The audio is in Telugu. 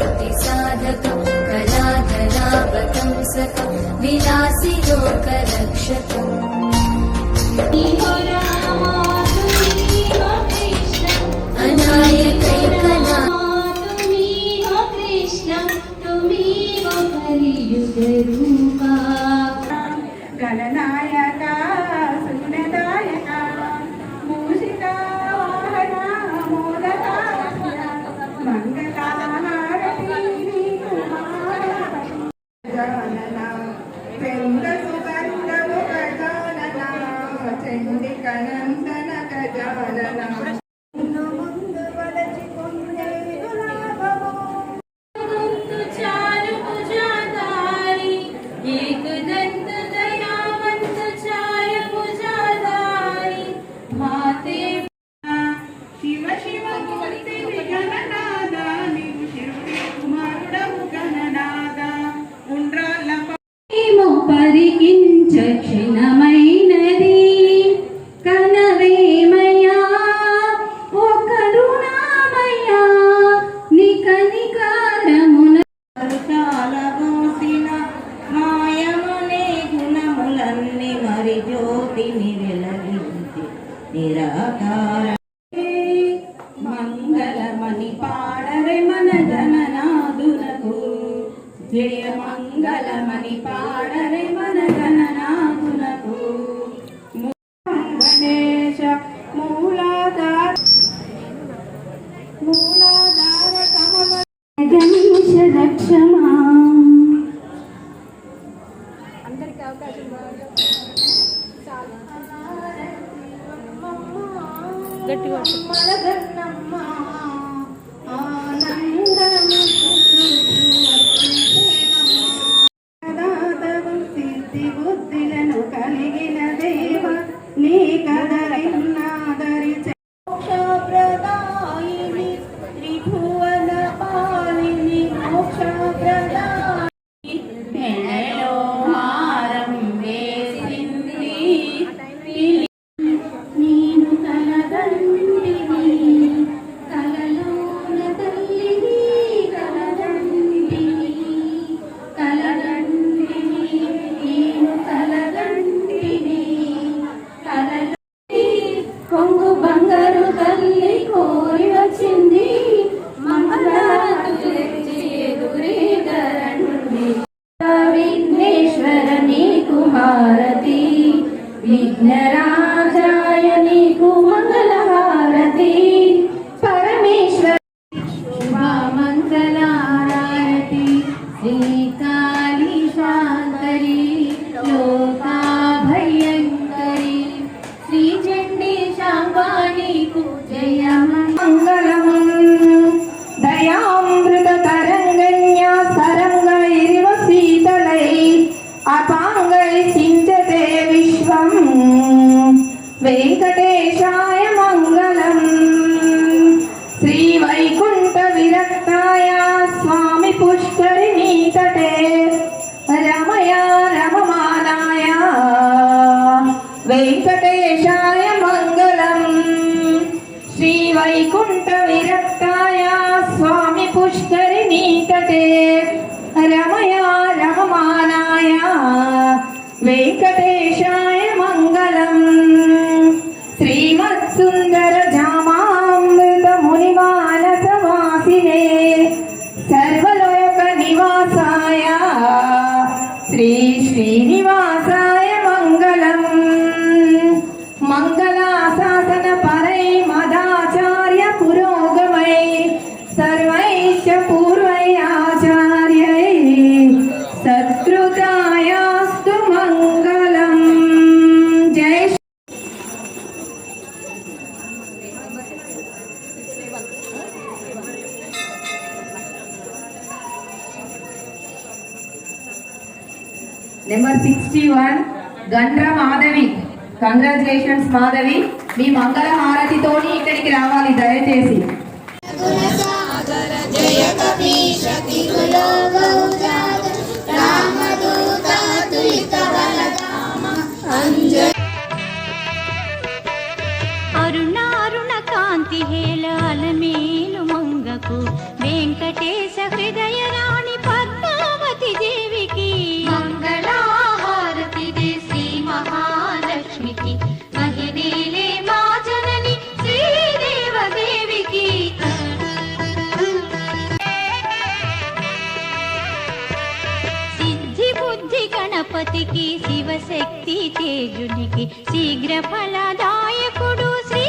क्तिसाधक कदा धनापतं सक सकं लोकदक्षक జయ మంగళమణి పాడరే మన గణనాథునకు గణేశ మూలాధార మూలాధార గణేశ రక్షమా. అందరికీ అవకాశం గట్టిగా హారతి విఘ్నరాజాయ నీకు మంగళ హారతి పరమేశ్వర శుభామంగళ హారతి శ్రీకా వైకుంఠ విరక్తాయ స్వామి పుష్కరి నీతటే రమయా రమమానాయ వెంకటేశాయ మంగళం. శ్రీమత్సుందర జామామృత ముని మానస వాసినే సర్వలోక నివాసాయ Shri Srinivasa number sixty one Gandra Madhavi congratulations Madhavi మీ మంగళ హారతితో ఇక్కడికి రావాలి దయచేసి. అరుణారుణ కాంతి హేలా గణపతికి శివశక్తి తేజునికి శీఘ్ర ఫలదాయకుడు శ్రీ